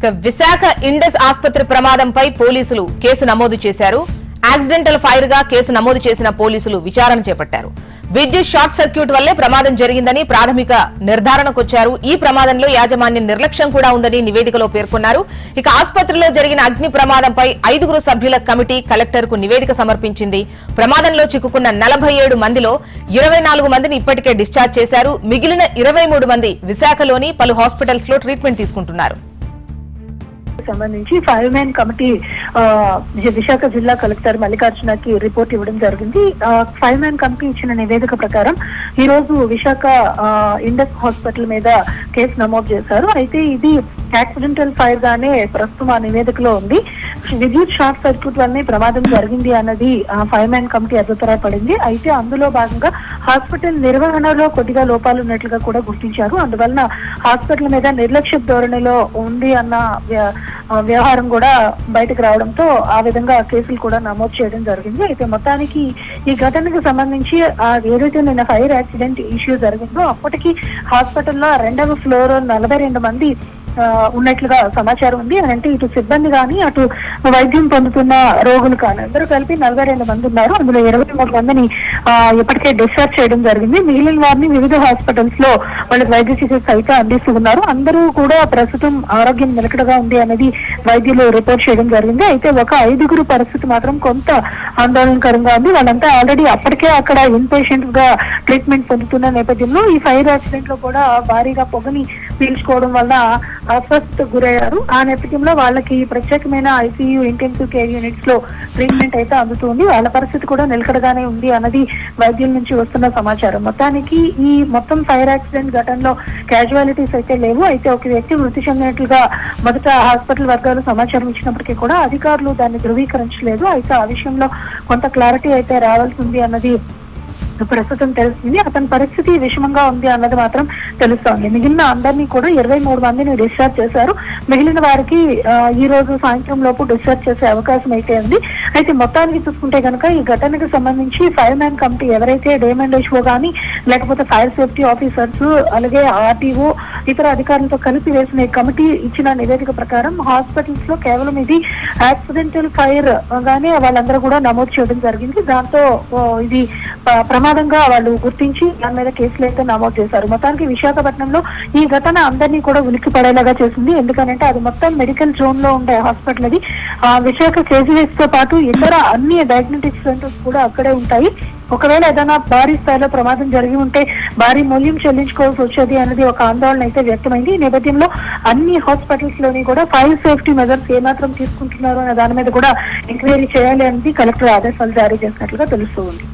ఇక విశాఖ ఇండస్ ఆసుపత్రి ప్రమాదంపై పోలీసులు కేసు నమోదు చేశారు. యాక్సిడెంటల్ ఫైర్గా కేసు నమోదు చేసిన పోలీసులు విచారణ చేపట్టారు. విద్యుత్ షార్ట్ సర్క్యూట్ వల్లే ప్రమాదం జరిగిందని ప్రాథమిక నిర్ధారణకొచ్చారు. ఈ ప్రమాదంలో యాజమాన్య నిర్లక్ష్యం కూడా ఉందని నివేదికలో పేర్కొన్నారు. ఇక ఆసుపత్రిలో జరిగిన అగ్ని ప్రమాదంపై ఐదుగురు సభ్యుల కమిటీ కలెక్టర్కు నివేదిక సమర్పించింది. ప్రమాదంలో చిక్కుకున్న నలభై ఏడు మందిలో ఇరవై నాలుగు మందిని ఇప్పటికే డిశ్చార్జ్ చేశారు. మిగిలిన ఇరవై మూడు మంది విశాఖలోని పలు హాస్పిటల్స్లో ట్రీట్మెంట్ తీసుకుంటున్నారు. సంబంధించి ఫైవ్ మ్యాన్ కమిటీ ఆ, విశాఖ జిల్లా కలెక్టర్ మల్లికార్జునకి రిపోర్ట్ ఇవ్వడం జరిగింది. ఆ, ఫైవ్ మ్యాన్ కమిటీ ఇచ్చిన నివేదిక ప్రకారం ఈ రోజు విశాఖ ఇండస్ హాస్పిటల్ మీద కేసు నమోదు చేశారు. అయితే ఇది యాక్సిడెంటల్ ఫైర్ గానే ప్రస్తుతం ఆ నివేదికలో ఉంది. విద్యుత్ షార్ట్ సర్క్యూట్ వల్లనే ప్రమాదం జరిగింది అన్నది ఫైవ్ మ్యాన్ కమిటీ అభిప్రాయపడింది అయితే అందులో భాగంగా హాస్పిటల్ నిర్వహణలో కొద్దిగా లోపాలు ఉన్నట్లుగా కూడా గుర్తించారు. అందువలన హాస్పిటల్ మీద నిర్లక్ష్య ధోరణిలో ఉంది అన్న వ్యవహారం కూడా బయటకు రావడంతో ఆ విధంగా కేసులు కూడా నమోదు చేయడం జరిగింది. అయితే మొత్తానికి ఈ ఘటనకు సంబంధించి ఆ ఏదైతే నిన్న ఫైర్ యాక్సిడెంట్ ఇష్యూ జరిగిందో అప్పటికి హాస్పిటల్లో రెండవ ఫ్లోర్ నలభై రెండు మంది ఉన్నట్లుగా సమాచారం ఉంది. అంటే ఇటు సిబ్బంది కానీ అటు వైద్యం పొందుతున్న రోగులు కానీ అందరూ కలిపి నలభై రెండు మంది ఉన్నారు. అందులో ఇరవై మూడు మందిని ఇప్పటికే డిశ్చార్జ్ చేయడం జరిగింది. మిగిలిన వారిని వివిధ హాస్పిటల్స్లో వాళ్ళకి వైద్య చికిత్స అయితే అందిస్తున్నారు అందరూ కూడా ప్రస్తుతం ఆరోగ్యం నిలకడగా ఉంది అనేది వైద్యులు రిపోర్ట్ చేయడం జరిగింది. అయితే ఒక ఐదుగురు పరిస్థితి మాత్రం కొంత ఆందోళనకరంగా ఉంది. వాళ్ళంతా ఆల్రెడీ అప్పటికే అక్కడ ఇన్ పేషెంట్గా ట్రీట్మెంట్ పొందుతున్న నేపథ్యంలో ఈ ఫైర్ యాక్సిడెంట్లో కూడా భారీగా పొగని పీల్చుకోవడం వల్ల అస్వస్థత గురయ్యారు. ఆ నేపథ్యంలో వాళ్ళకి ప్రత్యేకమైన ఐసీయూ ఇంటెన్సివ్ కేర్ యూనిట్స్లో ట్రీట్మెంట్ అయితే అందుతుంది. వాళ్ళ పరిస్థితి కూడా నిలకడగానే ఉంది అన్నది వైద్యుల నుంచి వస్తున్న సమాచారం. మొత్తానికి ఈ మొత్తం ఫైర్ యాక్సిడెంట్ ఘటనలో క్యాజువాలిటీస్ అయితే లేవు. అయితే ఒక వ్యక్తి మృతి చెందినట్లుగా మొదట హాస్పిటల్ వర్గాలు సమాచారం ఇచ్చినప్పటికీ కూడా అధికారులు దాన్ని ధృవీకరించలేదు. అయితే ఆ విషయంలో కొంత క్లారిటీ అయితే రావాల్సి ఉంది అన్నది ప్రస్తుతం తెలుస్తుంది. అతని పరిస్థితి విషమంగా ఉంది అన్నది మాత్రం తెలుస్తోంది. మిగిలిన అందరినీ కూడా ఇరవై మూడు మందిని డిశ్చార్జ్ చేశారు. మిగిలిన వారికి ఈ రోజు సాయంత్రం లోపు డిశ్చార్జ్ చేసే అవకాశం అయితే ఉంది. అయితే మొత్తానికి చూసుకుంటే కనుక ఈ ఘటనకు సంబంధించి ఫైర్ మ్యాన్ కమిటీ ఎవరైతే డేమండ్ హెచ్ఓ కానీ లేకపోతే ఫైర్ సేఫ్టీ ఆఫీసర్స్ అలాగే ఆర్టీఓ ఇతర అధికారులతో కలిపి వేసిన కమిటీ ఇచ్చిన నివేదిక ప్రకారం హాస్పిటల్స్లో కేవలం ఇది యాక్సిడెంటల్ ఫైర్ గానే వాళ్ళందరూ కూడా నమోదు చేయడం జరిగింది. దాంతో ఇది ప్రమాదంగా వాళ్ళు గుర్తించి దాని మీద కేసులు అయితే నమోదు చేశారు. మొత్తానికి విశాఖపట్నంలో ఈ ఘటన అందరినీ కూడా ఉలిక్కి పడేలాగా చేసింది. ఎందుకంటే అది మొత్తం మెడికల్ జోన్లో ఉండే హాస్పిటల్ అది. ఆ, విశాఖ కేజీఎస్తో పాటు ఇతర అన్ని డయాగ్నోటిక్ సెంటర్స్ కూడా అక్కడే ఉంటాయి. ఒకవేళ ఏదైనా భారీ స్థాయిలో ప్రమాదం జరిగి ఉంటే భారీ మూల్యం చెల్లించుకోవాల్సి వచ్చేది అనేది ఒక ఆందోళన అయితే వ్యక్తమైంది. ఈ నేపథ్యంలో అన్ని హాస్పిటల్స్లోని కూడా ఫైర్ సేఫ్టీ మెజర్స్ ఏమాత్రం తీసుకుంటున్నారు అనే దాని మీద కూడా ఎంక్వైరీ చేయాలి అనేది కలెక్టర్ ఆదేశాలు జారీ చేసినట్లుగా తెలుస్తూ ఉంది.